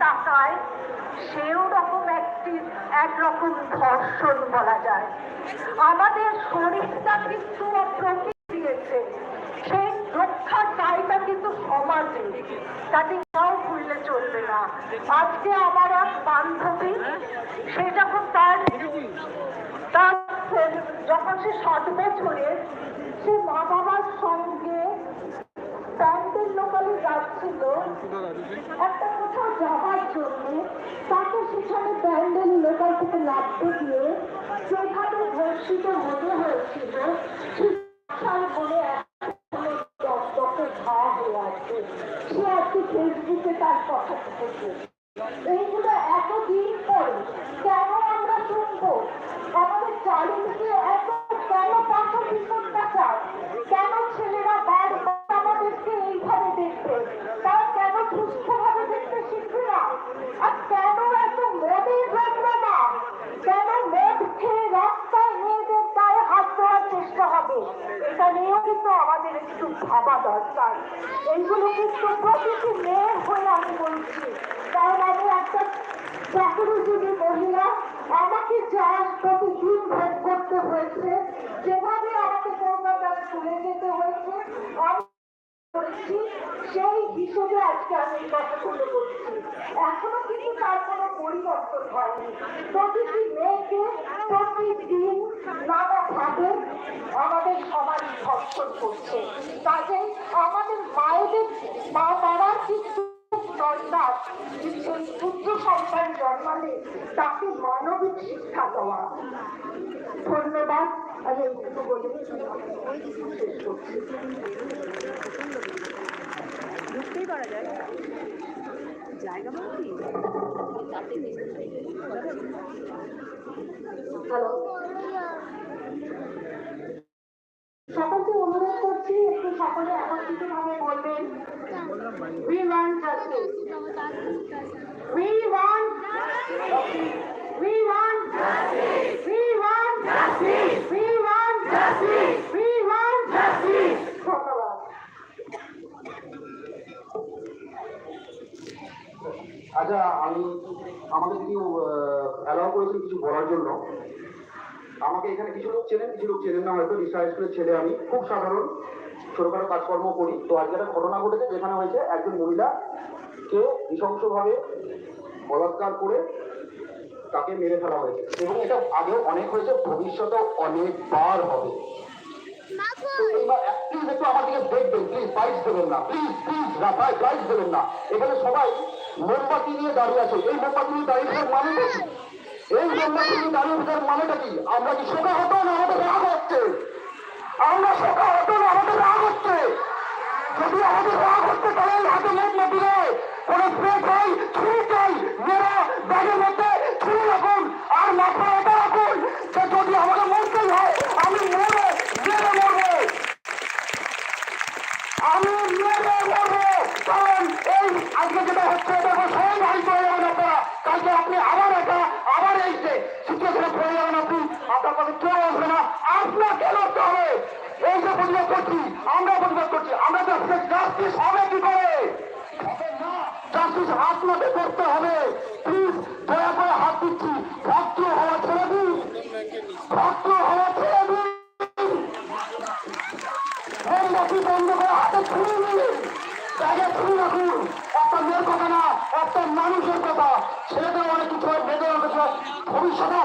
তাকায়, সেও রকম একটি, একরকম ধর্ষণ বলা যায়। আমাদের শরীরটা কিন্তু প্রকৃতি দিয়েছে। সেই রক্ষার দায়টা কিন্তু সমাজে। তাতে তাও ভুললে চলবে না। আজকে আমার এক বান্ধবী, সে যখন তার তার যখন সে সাত বছরের, সে মা বাবার সঙ্গে যাচ্ছিল একটা কোথাও যাওয়ার জন্য তাকে সেখানে প্যান্ডেল লোকাল থেকে নামতে গিয়ে সেখানে ধর্ষিত মনে হয়েছিল হয়ে তার কথা লিখেছে এইগুলো এতদিন পরে কেন আমরা শুনব? আমাদের এটা নিয়েও কিন্তু আমাদের একটু ভাবা দরকার। এইগুলো কিন্তু প্রতিটি মেয়ের হয়ে আমি বলছি। কারণ আমি একটা চাকরিজীবী মহিলা আমাকে যা প্রতিদিন ভোগ করতে হয়েছে। যেভাবে আমাকে কলকাতায় তুলে যেতে হয়েছে করেছি, সেই হিসেবে আজকে আমি কথাগুলো বলছি। এখনও কিন্তু তার কোনো হয়নি। প্রতিটি মেয়েকে প্রতিদিন নানাভাবে আমাদের সমাজ ধর্ষণ করছে। কাজে আমাদের মায়েদের, মা বাবার কিন্তু দরকার পুত্র সন্তান জন্মালে তাকে মানবিক শিক্ষা দেওয়া। ধন্যবাদ। আমি বলে। শেষ করছি যায়। জায়গা পাবো হ্যালো সকলকে অনুরোধ করছি একটু সকলে একত্রিত ভাবে বলবেন We want justice. We want justice. We want justice. We want justice. We want justice. We want justice. ধন্যবাদ আচ্ছা আমি আমাকে যদি অ্যালাউ করেছেন কিছু বলার জন্য। আমাকে এখানে কিছু লোক চেনেন কিছু লোক চেনেন না হয়তো রিসার্চ স্কুলের ছেলে আমি। খুব সাধারণ ছোটখাটো কাজকর্ম করি। তো আজকে একটা ঘটনা ঘটেছে যেখানে হয়েছে একজন মহিলাকে নৃশংসভাবে বলাৎকার করে তাকে মেরে ফেলা হয়েছে। এবং এটা আগেও অনেক হয়েছে ভবিষ্যতে অনেকবার হবে। প্লিজ একটু আমার দিকে দেখবেন প্লিজ প্রাইজ দেবেন না। প্লিজ প্লিজ প্রাইজ দেবেন না। এখানে সবাই মোমবাতি নিয়ে দাঁড়িয়ে আছে। এই মোমবাতি নিয়ে দাঁড়িয়ে থাকার মানে কি? এই মোমবাতি নিয়ে দাঁড়িয়ে থাকার মানেটা কি? আমরা কি শোকা হতো না আমাদের রাগ হচ্ছে? আমরা শোকা হতো না আমাদের রাগ হচ্ছে? যদি আমাদের রাগ হচ্ছে, তাহলে হাতে মোমবাতি নেই। কোনো স্প্রে চাই ছুরি চাই। মেরা ব্যাগের মধ্যে ছুরি রাখুন। আর মাথায় এটা রাখুন যে যদি আমাকে মরতেই হয় আমি মেরে মেরে মরবো আমি মেরে মরবো কারণ এই আজকে যেটা হচ্ছে এটা কোনো সবাই বাড়ি চলে যাবেন আপনারা কালকে আপনি আবার একটা আবার এই যে সিচুয়েশনে পড়ে যাবেন আপনি আপনার কাছে কেউ আসবে না আপনাকে লড়তে হবে। এই যে প্রতিবাদ করছি আমরা প্রতিবাদ করছি। আমরা তো জাস্টিস হবে কি করে? জাস্টিস আপনাকে করতে হবে। প্লিজ দয়া করে হাত দিচ্ছি। ভক্ত হওয়া ছেড়ে দিন। ভক্ত হওয়া ছেড়ে দিন। মোমবাতি বন্ধ করে হাতে ছুরি নিয়ে ব্যাগে ছুরি রাখুন। একটা মেয়ের কথা না, একটা মানুষের কথা। ছেলেদের অনেক কিছু হয়, মেয়েদের অনেক কিছু হয়। ভবিষ্যতে